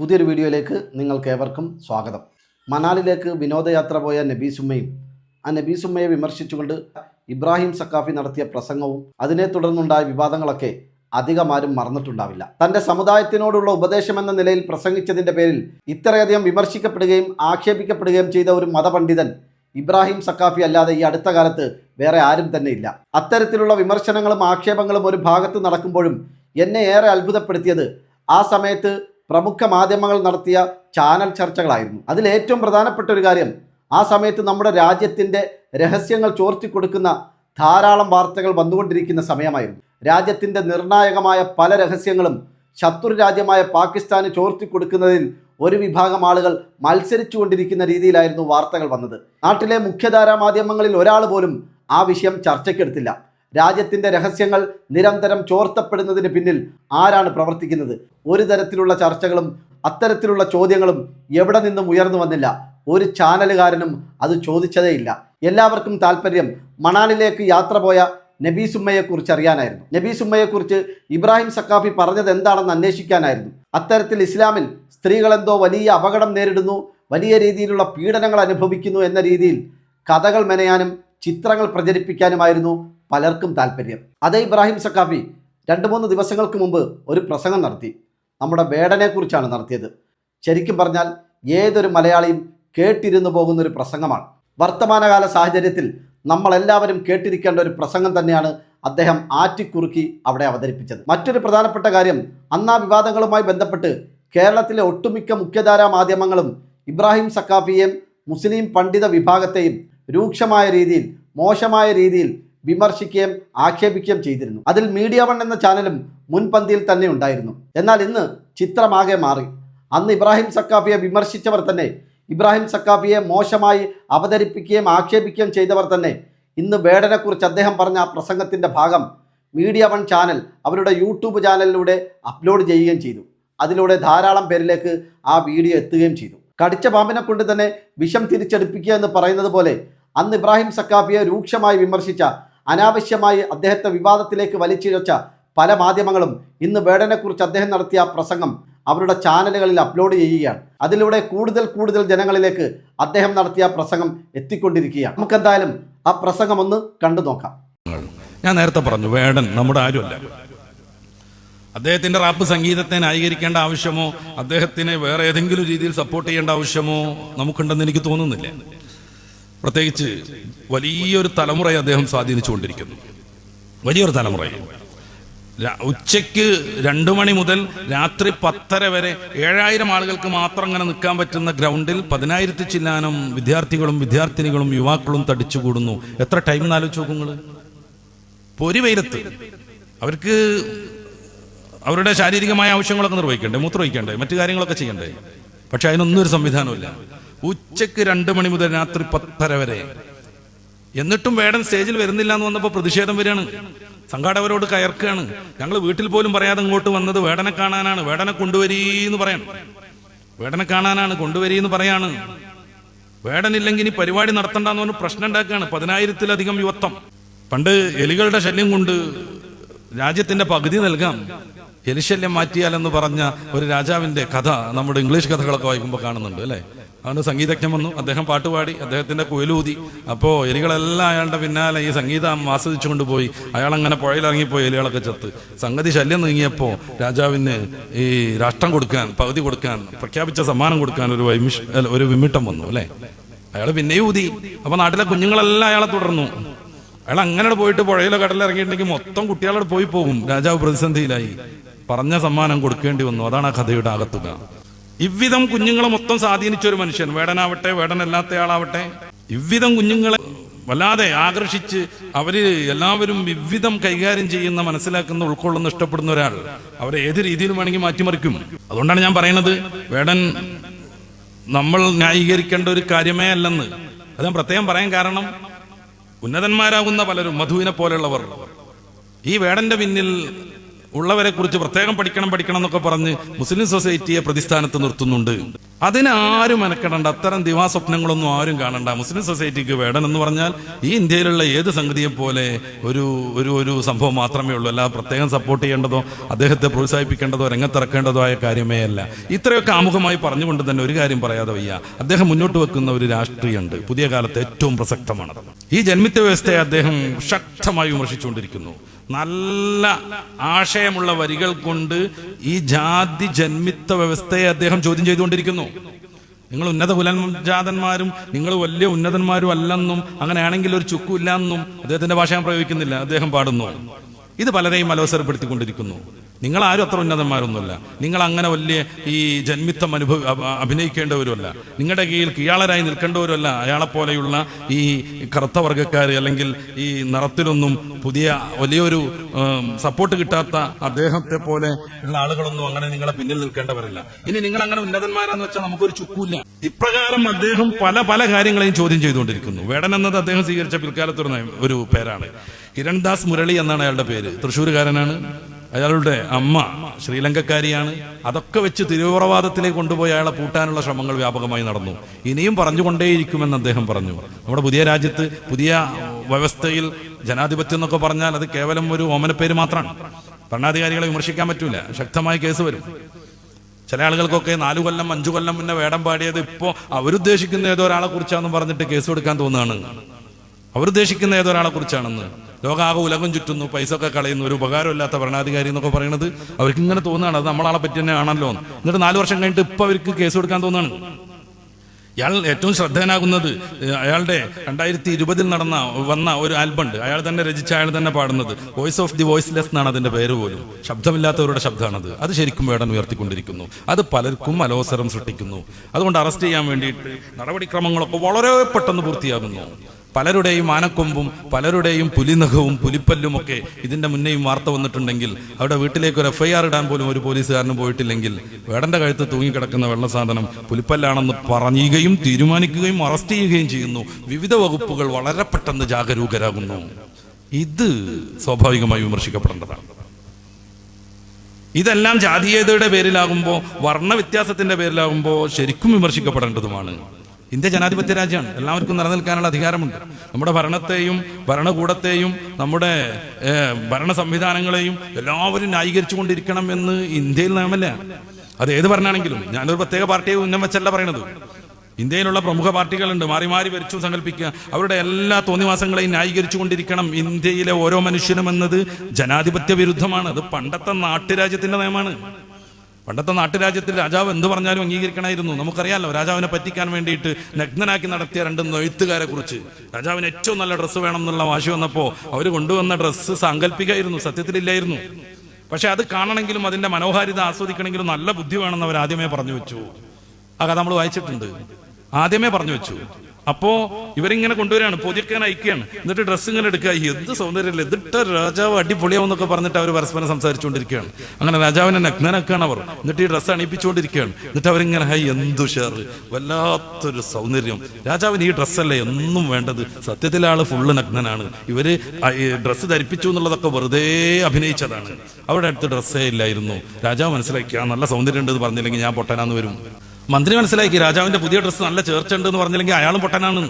പുതിയൊരു വീഡിയോയിലേക്ക് നിങ്ങൾക്ക് ഏവർക്കും സ്വാഗതം. മണാലിലേക്ക് വിനോദയാത്ര പോയ നബീസുമ്മയും ആ നബീസുമ്മയെ വിമർശിച്ചുകൊണ്ട് ഇബ്രാഹിം സക്കാഫി നടത്തിയ പ്രസംഗവും അതിനെ തുടർന്നുണ്ടായ വിവാദങ്ങളൊക്കെ അധികമാരും മറന്നിട്ടുണ്ടാവില്ല. തന്റെ സമുദായത്തിനോടുള്ള ഉപദേശം എന്ന നിലയിൽ പ്രസംഗിച്ചതിന്റെ പേരിൽ ഇത്രയധികം വിമർശിക്കപ്പെടുകയും ആക്ഷേപിക്കപ്പെടുകയും ചെയ്ത ഒരു മതപണ്ഡിതൻ ഇബ്രാഹിം സക്കാഫി അല്ലാതെ ഈ അടുത്ത കാലത്ത് വേറെ ആരും തന്നെ ഇല്ല. അത്തരത്തിലുള്ള വിമർശനങ്ങളും ആക്ഷേപങ്ങളും ഒരു ഭാഗത്ത് നടക്കുമ്പോഴും എന്നെ ഏറെ അത്ഭുതപ്പെടുത്തിയത് ആ സമയത്ത് പ്രമുഖ മാധ്യമങ്ങൾ നടത്തിയ ചാനൽ ചർച്ചകളായിരുന്നു. അതിൽ ഏറ്റവും പ്രധാനപ്പെട്ട ഒരു കാര്യം ആ സമയത്ത് നമ്മുടെ രാജ്യത്തിന്റെ രഹസ്യങ്ങൾ ചോർത്തി കൊടുക്കുന്ന ധാരാളം വാർത്തകൾ വന്നുകൊണ്ടിരിക്കുന്ന സമയമായിരുന്നു. രാജ്യത്തിന്റെ നിർണായകമായ പല രഹസ്യങ്ങളും ശത്രു രാജ്യമായ പാകിസ്ഥാന് ചോർത്തി കൊടുക്കുന്നതിൽ ഒരു വിഭാഗം ആളുകൾ മത്സരിച്ചു കൊണ്ടിരിക്കുന്ന രീതിയിലായിരുന്നു വാർത്തകൾ വന്നത്. നാട്ടിലെ മുഖ്യധാരാ മാധ്യമങ്ങളിൽ ഒരാൾ പോലും ആ വിഷയം ചർച്ചയ്ക്കെടുത്തില്ല. രാജ്യത്തിന്റെ രഹസ്യങ്ങൾ നിരന്തരം ചോർത്തപ്പെടുന്നതിന് പിന്നിൽ ആരാണ് പ്രവർത്തിക്കുന്നത്? ഒരു തരത്തിലുള്ള ചർച്ചകളും അത്തരത്തിലുള്ള ചോദ്യങ്ങളും എവിടെ നിന്നും ഉയർന്നു വന്നില്ല. ഒരു ചാനലുകാരനും അത് ചോദിച്ചതേയില്ല. എല്ലാവർക്കും താല്പര്യം മണാലിലേക്ക് യാത്ര പോയ നബീസുമ്മയെക്കുറിച്ച് അറിയാനായിരുന്നു. നബീസുമ്മയെക്കുറിച്ച് ഇബ്രാഹിം സക്കാഫി പറഞ്ഞത് എന്താണെന്ന് അന്വേഷിക്കാനായിരുന്നു. അത്തരത്തിൽ ഇസ്ലാമിൽ സ്ത്രീകളെന്തോ വലിയ അപകടം നേരിടുന്നു വലിയ രീതിയിലുള്ള പീഡനങ്ങൾ അനുഭവിക്കുന്നു എന്ന രീതിയിൽ കഥകൾ മെനയാനും ചിത്രങ്ങൾ പ്രചരിപ്പിക്കാനുമായിരുന്നു പലർക്കും താല്പര്യം. അതേ ഇബ്രാഹിം സക്കാഫി രണ്ട് മൂന്ന് ദിവസങ്ങൾക്ക് മുമ്പ് ഒരു പ്രസംഗം നടത്തി. നമ്മുടെ വേടനെക്കുറിച്ചാണ് നടത്തിയത്. ശരിക്കും പറഞ്ഞാൽ ഏതൊരു മലയാളിയും കേട്ടിരുന്നു പോകുന്ന ഒരു പ്രസംഗമാണ്. വർത്തമാനകാല സാഹചര്യത്തിൽ നമ്മളെല്ലാവരും കേട്ടിരിക്കേണ്ട ഒരു പ്രസംഗം തന്നെയാണ് അദ്ദേഹം ആറ്റിക്കുറുക്കി അവിടെ അവതരിപ്പിച്ചത്. മറ്റൊരു പ്രധാനപ്പെട്ട കാര്യം അന്നാ വിവാദങ്ങളുമായി ബന്ധപ്പെട്ട് കേരളത്തിലെ ഒട്ടുമിക്ക മുഖ്യധാരാ മാധ്യമങ്ങളും ഇബ്രാഹിം സക്കാഫിയെയും മുസ്ലിം പണ്ഡിത വിഭാഗത്തെയും രൂക്ഷമായ രീതിയിൽ മോശമായ രീതിയിൽ വിമർശിക്കുകയും ആക്ഷേപിക്കുകയും ചെയ്തിരുന്നു. അതിൽ മീഡിയ വൺ എന്ന ചാനലും മുൻപന്തിയിൽ തന്നെ ഉണ്ടായിരുന്നു. എന്നാൽ ഇന്ന് ചിത്രമാകെ മാറി. അന്ന് ഇബ്രാഹിം സക്കാഫിയെ വിമർശിച്ചവർ തന്നെ ഇബ്രാഹിം സക്കാഫിയെ മോശമായി അവതരിപ്പിക്കുകയും ആക്ഷേപിക്കുകയും ചെയ്തവർ തന്നെ ഇന്ന് വേടനെക്കുറിച്ച് അദ്ദേഹം പറഞ്ഞ ആ പ്രസംഗത്തിന്റെ ഭാഗം മീഡിയ വൺ ചാനൽ അവരുടെ യൂട്യൂബ് ചാനലിലൂടെ അപ്ലോഡ് ചെയ്യുകയും ചെയ്തു. അതിലൂടെ ധാരാളം പേരിലേക്ക് ആ വീഡിയോ എത്തുകയും ചെയ്തു. കടിച്ച പാമ്പിനെ കൊണ്ട് തന്നെ വിഷം തിരിച്ചെടുപ്പിക്കുക എന്ന് പറയുന്നത് പോലെ അന്ന് ഇബ്രാഹിം സക്കാഫിയെ രൂക്ഷമായി വിമർശിച്ച അനാവശ്യമായി അദ്ദേഹത്തെ വിവാദത്തിലേക്ക് വലിച്ചിഴച്ച പല മാധ്യമങ്ങളും ഇന്ന് വേടനെക്കുറിച്ച് അദ്ദേഹം നടത്തിയ പ്രസംഗം അവരുടെ ചാനലുകളിൽ അപ്ലോഡ് ചെയ്യുകയാണ്. അതിലൂടെ കൂടുതൽ കൂടുതൽ ജനങ്ങളിലേക്ക് അദ്ദേഹം നടത്തിയ പ്രസംഗം എത്തിക്കൊണ്ടിരിക്കുകയാണ്. നമുക്കെന്തായാലും ആ പ്രസംഗം ഒന്ന് കണ്ടു നോക്കാം. ഞാൻ നേരത്തെ പറഞ്ഞു വേടൻ നമ്മുടെ ആരുമല്ല. അദ്ദേഹത്തിന്റെ റാപ്പ് സംഗീതത്തെ ന്യായീകരിക്കേണ്ട ആവശ്യമോ അദ്ദേഹത്തിനെ വേറെ ഏതെങ്കിലും രീതിയിൽ സപ്പോർട്ട് ചെയ്യേണ്ട ആവശ്യമോ നമുക്കുണ്ടെന്ന് എനിക്ക് തോന്നുന്നില്ല. പ്രത്യേകിച്ച് വലിയൊരു തലമുറയെ അദ്ദേഹം സ്വാധീനിച്ചുകൊണ്ടിരിക്കുന്നു. വലിയൊരു തലമുറയെ. ഉച്ചയ്ക്ക് രണ്ടു മണി മുതൽ രാത്രി പത്തര വരെ ഏഴായിരം ആളുകൾക്ക് മാത്രം അങ്ങനെ നിൽക്കാൻ പറ്റുന്ന ഗ്രൗണ്ടിൽ പതിനായിരത്തി ചില്ലാനം വിദ്യാർത്ഥികളും വിദ്യാർത്ഥിനികളും യുവാക്കളും തടിച്ചുകൂടുന്നു. എത്ര ടൈം എന്നാലോചിച്ച് നോക്കും നിങ്ങൾ പൊരി വെയിലത്ത് അവർക്ക് അവരുടെ ശാരീരികമായ ആവശ്യങ്ങളൊക്കെ നിർവഹിക്കണ്ടേ മൂത്രവഹിക്കണ്ടേ മറ്റു കാര്യങ്ങളൊക്കെ ചെയ്യണ്ടേ. പക്ഷെ അതിനൊന്നും ഒരു സംവിധാനമില്ല ഉച്ചയ്ക്ക് രണ്ട് മണി മുതൽ രാത്രി പത്തര വരെ. എന്നിട്ടും വേടൻ സ്റ്റേജിൽ വരുന്നില്ല എന്ന് വന്നപ്പോൾ പ്രതിഷേധം വരികയാണ്. സംഘാടകരോട് കയർക്കുകയാണ്. ഞങ്ങൾ വീട്ടിൽ പോലും പറയാതെ ഇങ്ങോട്ട് വന്നത് വേടനെ കാണാനാണ്. വേടനെ കൊണ്ടുവരീന്ന് പറയണം. വേടനെ കാണാനാണ് കൊണ്ടുവരീന്ന് പറയാണ്. വേടനില്ലെങ്കിൽ ഇനി പരിപാടി നടത്തണ്ടെന്ന് പറഞ്ഞ് പ്രശ്നം ഉണ്ടാക്കുകയാണ്. പതിനായിരത്തിലധികം യുവത്വം. പണ്ട് എലികളുടെ ശല്യം കൊണ്ട് രാജ്യത്തിന്റെ പകുതി നൽകാം. എലിശല്യം മാറ്റിയാലെന്ന് പറഞ്ഞ ഒരു രാജാവിന്റെ കഥ നമ്മുടെ ഇംഗ്ലീഷ് കഥകളൊക്കെ വായിക്കുമ്പോൾ കാണുന്നുണ്ട് അല്ലേ? അതുകൊണ്ട് സംഗീതജ്ഞൻ വന്നു. അദ്ദേഹം പാട്ടുപാടി അദ്ദേഹത്തിന്റെ കുയിലൂതി അപ്പോൾ എലികളെല്ലാം അയാളുടെ പിന്നാലെ ഈ സംഗീതം ആസ്വദിച്ചുകൊണ്ട് പോയി അയാൾ അങ്ങനെ പുഴയിലിറങ്ങിപ്പോയി എലികളൊക്കെ ചത്ത്. സംഗതി ശല്യം നീങ്ങിയപ്പോൾ രാജാവിന് ഈ രാഷ്ട്രം കൊടുക്കാൻ പകുതി കൊടുക്കാൻ പ്രഖ്യാപിച്ച സമ്മാനം കൊടുക്കാൻ ഒരു വൈമിഷ് ഒരു വിമിട്ടം വന്നു അല്ലേ? അയാൾ പിന്നെയും ഊതി. അപ്പോൾ നാട്ടിലെ കുഞ്ഞുങ്ങളെല്ലാം അയാളെ തുടർന്നു. അയാൾ അങ്ങനെ പോയിട്ട് പുഴയിലെ കടലിൽ ഇറങ്ങിയിട്ടുണ്ടെങ്കിൽ മൊത്തം കുട്ടികളോട് പോയി പോകും. രാജാവ് പ്രതിസന്ധിയിലായി. പറഞ്ഞ സമ്മാനം കൊടുക്കേണ്ടി വന്നു. അതാണ് ആ കഥയുടെ ആകത്തുക. ഇവ്വിധം കുഞ്ഞുങ്ങളെ മൊത്തം സ്വാധീനിച്ച ഒരു മനുഷ്യൻ. വേടനാവട്ടെ വേടനല്ലാത്തയാളാവട്ടെ. ഇവ്വിധം കുഞ്ഞുങ്ങളെ വല്ലാതെ ആകർഷിച്ച് അവർ എല്ലാവരും വിവിധം കൈകാര്യം ചെയ്യുന്ന മനസ്സിലാക്കുന്ന ഉൾക്കൊള്ളുന്ന ഇഷ്ടപ്പെടുന്ന ഒരാൾ അവരെ ഏത് രീതിയിലും വേണമെങ്കിൽ മാറ്റിമറിക്കും. അതുകൊണ്ടാണ് ഞാൻ പറയുന്നത് വേടൻ നമ്മൾ ന്യായീകരിക്കേണ്ട ഒരു കാര്യമേ അല്ലെന്ന്. അത് ഞാൻ പ്രത്യേകം പറയാൻ കാരണം ഉന്നതന്മാരാകുന്ന പലരും മധുവിനെ പോലെയുള്ളവർ ഈ വേടന്റെ പിന്നിൽ ഉള്ളവരെ കുറിച്ച് പ്രത്യേകം പഠിക്കണം പഠിക്കണം എന്നൊക്കെ പറഞ്ഞ് മുസ്ലിം സൊസൈറ്റിയെ പ്രതിസ്ഥാനത്ത് നിർത്തുന്നുണ്ട്. അതിനാരും മെനക്കെടണ്ട അത്തരം ദിവാസ്വപ്നങ്ങളൊന്നും ആരും കാണണ്ട. മുസ്ലിം സൊസൈറ്റിക്ക് വേടൻ എന്ന് പറഞ്ഞാൽ ഈ ഇന്ത്യയിലുള്ള ഏത് സംഗതിയെ പോലെ ഒരു ഒരു ഒരു സംഭവം മാത്രമേ ഉള്ളൂ. അല്ല പ്രത്യേകം സപ്പോർട്ട് ചെയ്യേണ്ടതോ അദ്ദേഹത്തെ പ്രോത്സാഹിപ്പിക്കേണ്ടതോ രംഗത്തിറക്കേണ്ടതോ ആയ കാര്യമേ അല്ല. ഇത്രയൊക്കെ ആമുഖമായി പറഞ്ഞുകൊണ്ട് തന്നെ ഒരു കാര്യം പറയാതെ വയ്യ. അദ്ദേഹം മുന്നോട്ട് വെക്കുന്ന ഒരു രാഷ്ട്രീയമുണ്ട്. പുതിയ കാലത്ത് ഏറ്റവും പ്രസക്തമാണ് ഈ ജന്മിത്വ വ്യവസ്ഥയെ അദ്ദേഹം ശക്തമായി വിമർശിച്ചുകൊണ്ടിരിക്കുന്നു. നല്ല ആശയമുള്ള വരികൾ കൊണ്ട് ഈ ജാതി ജന്മിത്വ വ്യവസ്ഥയെ അദ്ദേഹം ചോദ്യം ചെയ്തുകൊണ്ടിരിക്കുന്നു. നിങ്ങൾ ഉന്നത കുലജാതന്മാരും നിങ്ങൾ വലിയ ഉന്നതന്മാരും അല്ലെന്നും അങ്ങനെയാണെങ്കിൽ ഒരു ചുക്കു ഇല്ലെന്നും അദ്ദേഹത്തിന്റെ ഭാഷ ഞാൻ പ്രയോഗിക്കുന്നില്ല. അദ്ദേഹം പാടുന്നു. ഇത് പലരെയും അലോസരപ്പെടുത്തിക്കൊണ്ടിരിക്കുന്നു. നിങ്ങൾ ആരും അത്ര ഉന്നതന്മാരൊന്നുമല്ല. നിങ്ങൾ അങ്ങനെ വലിയ ഈ ജന്മിത്തം അനുഭവ അഭിനയിക്കേണ്ടവരുമല്ല. നിങ്ങളുടെ കീഴിൽ കീഴാളരായി നിൽക്കേണ്ടവരുമല്ല. അയാളെപ്പോലെയുള്ള ഈ കറുത്ത വർഗക്കാർ അല്ലെങ്കിൽ ഈ നിറത്തിലൊന്നും പുതിയ വലിയൊരു സപ്പോർട്ട് കിട്ടാത്ത അദ്ദേഹത്തെ പോലെ ഉള്ള ആളുകളൊന്നും അങ്ങനെ നിങ്ങളെ പിന്നിൽ നിൽക്കേണ്ടവരല്ല. ഇനി നിങ്ങൾ അങ്ങനെ ഉന്നതന്മാരാന്ന് വെച്ചാൽ നമുക്കൊരു ചുക്കൂല്ല. ഇപ്രകാരം അദ്ദേഹം പല പല കാര്യങ്ങളെയും ചോദ്യം ചെയ്തുകൊണ്ടിരിക്കുന്നു. വേടൻ എന്നത് അദ്ദേഹം സ്വീകരിച്ച പിൽക്കാലത്തൊരു ഒരു പേരാണ്. കിരൺദാസ് മുരളി എന്നാണ് അയാളുടെ പേര്. തൃശ്ശൂരുകാരനാണ്. അയാളുടെ അമ്മ ശ്രീലങ്കക്കാരിയാണ്. അതൊക്കെ വെച്ച് തിരുവുറവാദത്തിലേക്ക് കൊണ്ടുപോയി അയാളെ പൂട്ടാനുള്ള ശ്രമങ്ങൾ വ്യാപകമായി നടന്നു. ഇനിയും പറഞ്ഞുകൊണ്ടേയിരിക്കുമെന്ന് അദ്ദേഹം പറഞ്ഞു. നമ്മുടെ പുതിയ രാജ്യത്ത് പുതിയ വ്യവസ്ഥയിൽ ജനാധിപത്യം എന്നൊക്കെ പറഞ്ഞാൽ അത് കേവലം ഒരു ഓമനപ്പേര് മാത്രമാണ്. ഭരണാധികാരികളെ വിമർശിക്കാൻ പറ്റൂല. ശക്തമായ കേസ് വരും. ചില ആളുകൾക്കൊക്കെ നാലു കൊല്ലം അഞ്ചു കൊല്ലം മുന്നേ വേടം പാടിയത് ഇപ്പോൾ അവരുദ്ദേശിക്കുന്ന ഏതോ ഒരാളെ കുറിച്ചാണെന്ന് പറഞ്ഞിട്ട് കേസ് കൊടുക്കാൻ തോന്നുകയാണ്. അവരുദ്ദേശിക്കുന്ന ഏതൊരാളെ കുറിച്ചാണെന്ന്. ലോകാകെ ഉലകം ചുറ്റുന്നു പൈസ ഒക്കെ കളയുന്നു ഒരു ഉപകാരമില്ലാത്ത ഭരണാധികാരി എന്നൊക്കെ പറയുന്നത് അവർക്ക് ഇങ്ങനെ തോന്നുകയാണ്. അത് നമ്മളാളെ പറ്റി തന്നെ ആണല്ലോ. എന്ന്. എന്നിട്ട് നാല് വർഷം കഴിഞ്ഞിട്ട് ഇപ്പൊ അവർക്ക് കേസ് കൊടുക്കാൻ തോന്നുകയാണ്. ഇയാൾ ഏറ്റവും ശ്രദ്ധേയനാകുന്നത് അയാളുടെ രണ്ടായിരത്തി ഇരുപതിൽ നടന്ന വന്ന ഒരു ആൽബം ഉണ്ട് അയാൾ തന്നെ രചിച്ച അയാൾ തന്നെ പാടുന്നത്. വോയിസ് ഓഫ് ദി വോയിസ്ലെസ് എന്നാണ് അതിന്റെ പേര് പോലും. ശബ്ദമില്ലാത്തവരുടെ ശബ്ദമാണത് അത് ശരിക്കും വേടൻ ഉയർത്തിക്കൊണ്ടിരിക്കുന്നു. അത് പലർക്കും അലോസരം സൃഷ്ടിക്കുന്നു. അതുകൊണ്ട് അറസ്റ്റ് ചെയ്യാൻ വേണ്ടിയിട്ട് നടപടിക്രമങ്ങളൊക്കെ വളരെ പെട്ടെന്ന് പൂർത്തിയാകുന്നു. പലരുടെയും ആനക്കൊമ്പും പലരുടെയും പുലിനഖവും പുലിപ്പല്ലും ഒക്കെ ഇതിന്റെ മുന്നേയും വാർത്ത വന്നിട്ടുണ്ടെങ്കിൽ അവിടെ വീട്ടിലേക്ക് ഒരു എഫ് ഐ ആർ ഇടാൻ പോലും ഒരു പോലീസുകാരന് പോയിട്ടില്ലെങ്കിൽ വേടന്റെ കഴുത്ത് തൂങ്ങിക്കിടക്കുന്ന വെള്ള സാധനം പുലിപ്പല്ലാണെന്ന് പറയുകയും തീരുമാനിക്കുകയും അറസ്റ്റ് ചെയ്യുകയും ചെയ്യുന്നു. വിവിധ വകുപ്പുകൾ വളരെ പെട്ടെന്ന് ജാഗരൂകരാകുന്നു. ഇത് സ്വാഭാവികമായി വിമർശിക്കപ്പെടേണ്ടതാണ്. ഇതെല്ലാം ജാതീയതയുടെ പേരിലാകുമ്പോൾ വർണ വ്യത്യാസത്തിന്റെ പേരിലാകുമ്പോൾ ശരിക്കും വിമർശിക്കപ്പെടേണ്ടതുമാണ്. ഇന്ത്യ ജനാധിപത്യ രാജ്യമാണ്. എല്ലാവർക്കും നിലനിൽക്കാനുള്ള അധികാരമുണ്ട്. നമ്മുടെ ഭരണത്തെയും ഭരണകൂടത്തെയും നമ്മുടെ ഭരണ സംവിധാനങ്ങളെയും എല്ലാവരും ന്യായീകരിച്ചു കൊണ്ടിരിക്കണം എന്ന് ഇന്ത്യയിൽ നിയമല്ല അത് ഏത് ഭരണമാണെങ്കിലും ഞാനൊരു പ്രത്യേക പാർട്ടിയെ ഉന്നം വെച്ചല്ല പറയണത്. ഇന്ത്യയിലുള്ള പ്രമുഖ പാർട്ടികളുണ്ട്. മാറി മാറി വരച്ചു സങ്കല്പിക്കുക. അവരുടെ എല്ലാ തോന്നിവാസങ്ങളെയും ന്യായീകരിച്ചു കൊണ്ടിരിക്കണം ഇന്ത്യയിലെ ഓരോ മനുഷ്യനും എന്നത് ജനാധിപത്യ വിരുദ്ധമാണ്. അത് പണ്ടത്തെ നാട്ടുരാജ്യത്തിന്റെ നയമാണ് പണ്ടത്തെ നാട്ടുരാജ്യത്തിൽ രാജാവ് എന്ത് പറഞ്ഞാലും അംഗീകരിക്കണമായിരുന്നു. നമുക്കറിയാലോ രാജാവിനെ പറ്റിക്കാൻ വേണ്ടിയിട്ട് നഗ്നനാക്കി നടത്തിയ രണ്ട് നെഴുത്തുകാരെ കുറിച്ച് രാജാവിന് ഏറ്റവും നല്ല ഡ്രസ്സ് വേണം എന്നുള്ള വാശി വന്നപ്പോൾ അവർ കൊണ്ടുവന്ന ഡ്രസ്സ് സാങ്കല്പികമായിരുന്നു സത്യത്തിലില്ലായിരുന്നു. പക്ഷെ അത് കാണണമെങ്കിലും അതിന്റെ മനോഹാരിത ആസ്വദിക്കണമെങ്കിലും നല്ല ബുദ്ധി വേണമെന്ന് അവർ ആദ്യമേ പറഞ്ഞു വെച്ചു. ആ കഥ നമ്മൾ വായിച്ചിട്ടുണ്ട്. ആദ്യമേ പറഞ്ഞു വെച്ചു. അപ്പോ ഇവരിങ്ങനെ കൊണ്ടുവരികയാണ് പൊതിക്കാൻ അയക്കുകയാണ്. എന്നിട്ട് ഡ്രസ്സ് ഇങ്ങനെ എടുക്കുക. എന്ത് സൗന്ദര്യമില്ല എന്നിട്ട് രാജാവ് അടിപൊളിയാവുന്നൊക്കെ പറഞ്ഞിട്ട് അവർ പരസ്പരം സംസാരിച്ചുകൊണ്ടിരിക്കുകയാണ്. അങ്ങനെ രാജാവിനെ നഗ്നനാക്കുകയാണ് അവർ. എന്നിട്ട് ഈ ഡ്രസ്സ് അണിയിപ്പിച്ചുകൊണ്ടിരിക്കുകയാണ്. എന്നിട്ട് അവരിങ്ങനെ ഹൈ എന്തു ഷെയർ. വല്ലാത്തൊരു സൗന്ദര്യം. രാജാവിന് ഈ ഡ്രസ്സല്ലേ ഒന്നും വേണ്ടത്. സത്യത്തിൽ ആൾ ഫുള്ള് നഗ്നനാണ്. ഇവർ ഡ്രസ്സ് ധരിപ്പിച്ചു എന്നുള്ളതൊക്കെ വെറുതെ അഭിനയിച്ചതാണ്. അവരുടെ അടുത്ത് ഡ്രസ്സേ ഇല്ലായിരുന്നു. രാജാവ് മനസ്സിലാക്കി ആ നല്ല സൗന്ദര്യം ഉണ്ട് എന്ന് പറഞ്ഞില്ലെങ്കിൽ ഞാൻ പൊട്ടനാന്ന് വരും. മന്ത്രി മനസ്സിലാക്കി രാജാവിന്റെ പുതിയ ഡ്രസ്സ് നല്ല ചേർച്ചുണ്ട് എന്ന് പറഞ്ഞില്ലെങ്കിൽ അയാളും പൊട്ടനാണ്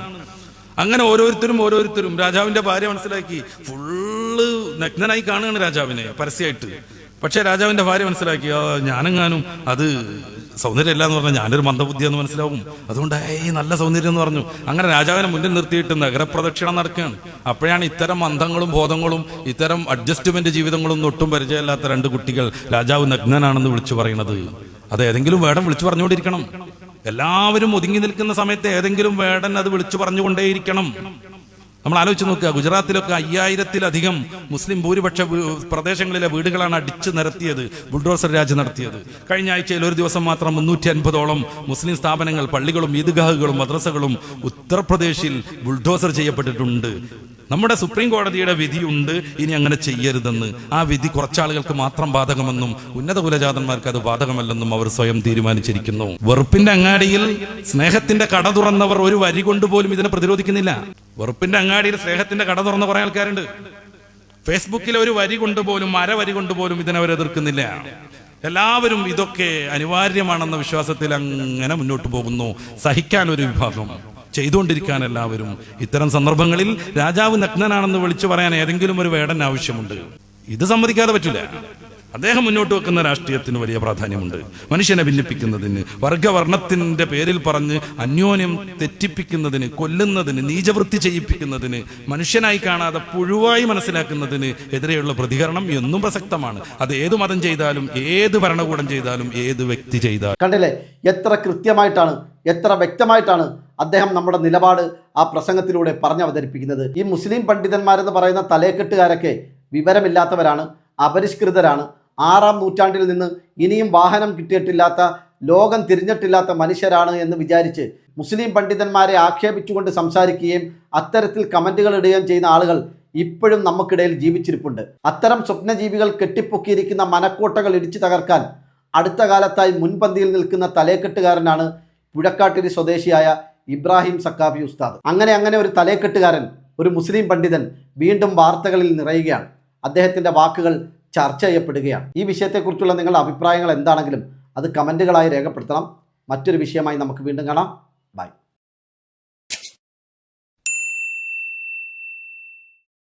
അങ്ങനെ ഓരോരുത്തരും ഓരോരുത്തരും രാജാവിന്റെ ഭാര്യ മനസ്സിലാക്കി ഫുള്ള് നഗ്നനായി കാണുകയാണ് രാജാവിനെ പരസ്യമായിട്ട് പക്ഷെ രാജാവിന്റെ ഭാര്യ മനസ്സിലാക്കി "ആ, ഞാനെങ്ങാനും അത് സൗന്ദര്യമല്ല എന്ന് പറഞ്ഞാൽ ഞാനൊരു മന്ദബുദ്ധി എന്ന് മനസ്സിലാവും. അതുകൊണ്ട് ഏയ് നല്ല സൗന്ദര്യം എന്ന് പറഞ്ഞു. അങ്ങനെ രാജാവിനെ മുന്നിൽ നിർത്തിയിട്ട് നഗരപ്രദക്ഷിണം നടക്കുകയാണ്. അപ്പോഴാണ് ഇത്തരം മന്ദങ്ങളും ബോധങ്ങളും ഇത്തരം അഡ്ജസ്റ്റ്മെന്റ് ജീവിതങ്ങളും ഒട്ടും പരിചയമില്ലാത്ത രണ്ട് കുട്ടികൾ രാജാവ് നഗ്നനാണെന്ന് വിളിച്ചു പറയുന്നത്. അത് ഏതെങ്കിലും വേടം വിളിച്ചു പറഞ്ഞുകൊണ്ടിരിക്കണം. എല്ലാവരും ഒതുങ്ങി നിൽക്കുന്ന സമയത്ത് ഏതെങ്കിലും വേടൻ അത് വിളിച്ചു പറഞ്ഞുകൊണ്ടേയിരിക്കണം. നമ്മൾ ആലോചിച്ച് നോക്കുക ഗുജറാത്തിലൊക്കെ അയ്യായിരത്തിലധികം മുസ്ലിം ഭൂരിപക്ഷ പ്രദേശങ്ങളിലെ വീടുകളാണ് അടിച്ചു നിരത്തിയത് ബുൾഡോസർ രാജ് നടത്തിയത്. കഴിഞ്ഞ ആഴ്ചയിൽ ഒരു ദിവസം മാത്രം മുന്നൂറ്റി അൻപതോളം മുസ്ലിം സ്ഥാപനങ്ങൾ പള്ളികളും ഈദ്ഗാഹുകളും മദ്രസകളും ഉത്തർപ്രദേശിൽ ബുൾഡോസർ ചെയ്യപ്പെട്ടിട്ടുണ്ട്. നമ്മുടെ സുപ്രീം കോടതിയുടെ വിധിയുണ്ട് ഇനി അങ്ങനെ ചെയ്യരുതെന്ന്. ആ വിധി കുറച്ചാളുകൾക്ക് മാത്രം ബാധകമെന്നും ഉന്നത കുലജാതന്മാർക്ക് അത് ബാധകമല്ലെന്നും അവർ സ്വയം തീരുമാനിച്ചിരിക്കുന്നു. വെറുപ്പിന്റെ അങ്ങാടിയിൽ സ്നേഹത്തിന്റെ കട തുറന്നവർ ഒരു വരി കൊണ്ടുപോലും ഇതിനെ പ്രതിരോധിക്കുന്നില്ല. വെറുപ്പിന്റെ അങ്ങാടിയിൽ സ്നേഹത്തിന്റെ കട തുറന്ന കുറെ ആൾക്കാരുണ്ട്. ഫേസ്ബുക്കിൽ ഒരു വരി കൊണ്ടുപോലും അര വരി കൊണ്ടുപോലും ഇതിനവർ എതിർക്കുന്നില്ല. എല്ലാവരും ഇതൊക്കെ അനിവാര്യമാണെന്ന വിശ്വാസത്തിൽ അങ്ങനെ മുന്നോട്ട് പോകുന്നു. സഹിക്കാൻ ഒരു വിഭാഗം. ചെയ്തുകൊണ്ടിരിക്കാൻ എല്ലാവരും ഇത്തരം സന്ദർഭങ്ങളിൽ രാജാവ് നഗ്നനാണെന്ന് വിളിച്ചു പറയാൻ ഏതെങ്കിലും ഒരു വേടൻ ആവശ്യമുണ്ട്. ഇത് സമ്മതിക്കാതെ പറ്റില്ല. അദ്ദേഹം മുന്നോട്ട് വെക്കുന്ന രാഷ്ട്രീയത്തിന് വലിയ പ്രാധാന്യമുണ്ട്. മനുഷ്യനെ ഭിന്നിപ്പിക്കുന്നതിന് വർഗവർണത്തിന്റെ പേരിൽ പറഞ്ഞ് അന്യോന്യം തെറ്റിപ്പിക്കുന്നതിന് കൊല്ലുന്നതിന് നീചവൃത്തി ചെയ്യിപ്പിക്കുന്നതിന് മനുഷ്യനായി കാണാതെ പുഴുവായി മനസ്സിലാക്കുന്നതിന് എതിരെയുള്ള പ്രതികരണം എന്നും പ്രസക്തമാണ്. അത് ഏത് മതം ചെയ്താലും ഏത് ഭരണകൂടം ചെയ്താലും ഏത് വ്യക്തി ചെയ്താലും. കണ്ടില്ലേ? എത്ര കൃത്യമായിട്ടാണ് എത്ര വ്യക്തമായിട്ടാണ് അദ്ദേഹം നമ്മുടെ നിലപാട് ആ പ്രസംഗത്തിലൂടെ പറഞ്ഞ് അവതരിപ്പിക്കുന്നത് ഈ മുസ്ലിം പണ്ഡിതന്മാരെന്ന് പറയുന്ന തലേക്കെട്ടുകാരൊക്കെ വിവരമില്ലാത്തവരാണ് അപരിഷ്കൃതരാണ്. ആറാം നൂറ്റാണ്ടിൽ നിന്ന് ഇനിയും വാഹനം കിട്ടിയിട്ടില്ലാത്ത ലോകം തിരിഞ്ഞിട്ടില്ലാത്ത മനുഷ്യരാണ് എന്ന് വിചാരിച്ച് മുസ്ലിം പണ്ഡിതന്മാരെ ആക്ഷേപിച്ചുകൊണ്ട് സംസാരിക്കുകയും അത്തരത്തിൽ കമന്റുകൾ ഇടുകയും ചെയ്യുന്ന ആളുകൾ ഇപ്പോഴും നമുക്കിടയിൽ ജീവിച്ചിരിപ്പുണ്ട്. അത്തരം സ്വപ്നജീവികൾ കെട്ടിപ്പൊക്കിയിരിക്കുന്ന മനക്കോട്ടകൾ ഇടിച്ചു തകർക്കാൻ അടുത്ത കാലത്തായി മുൻപന്തിയിൽ നിൽക്കുന്ന തലേക്കെട്ടുകാരനാണ് പുഴക്കാട്ടിരി സ്വദേശിയായ ഇബ്രാഹിം സക്കാഫി ഉസ്താദ്. അങ്ങനെ അങ്ങനെ ഒരു തലേക്കെട്ടുകാരൻ ഒരു മുസ്ലിം പണ്ഡിതൻ വീണ്ടും വാർത്തകളിൽ നിറയുകയാണ്. അദ്ദേഹത്തിന്റെ വാക്കുകൾ ചർച്ച ചെയ്യപ്പെടുകയാണ്. ഈ വിഷയത്തെക്കുറിച്ചുള്ള നിങ്ങളുടെ അഭിപ്രായങ്ങൾ എന്താണെങ്കിലും അത് കമന്റുകളായി രേഖപ്പെടുത്തണം. മറ്റൊരു വിഷയമായി നമുക്ക് വീണ്ടും കാണാം. ബൈ.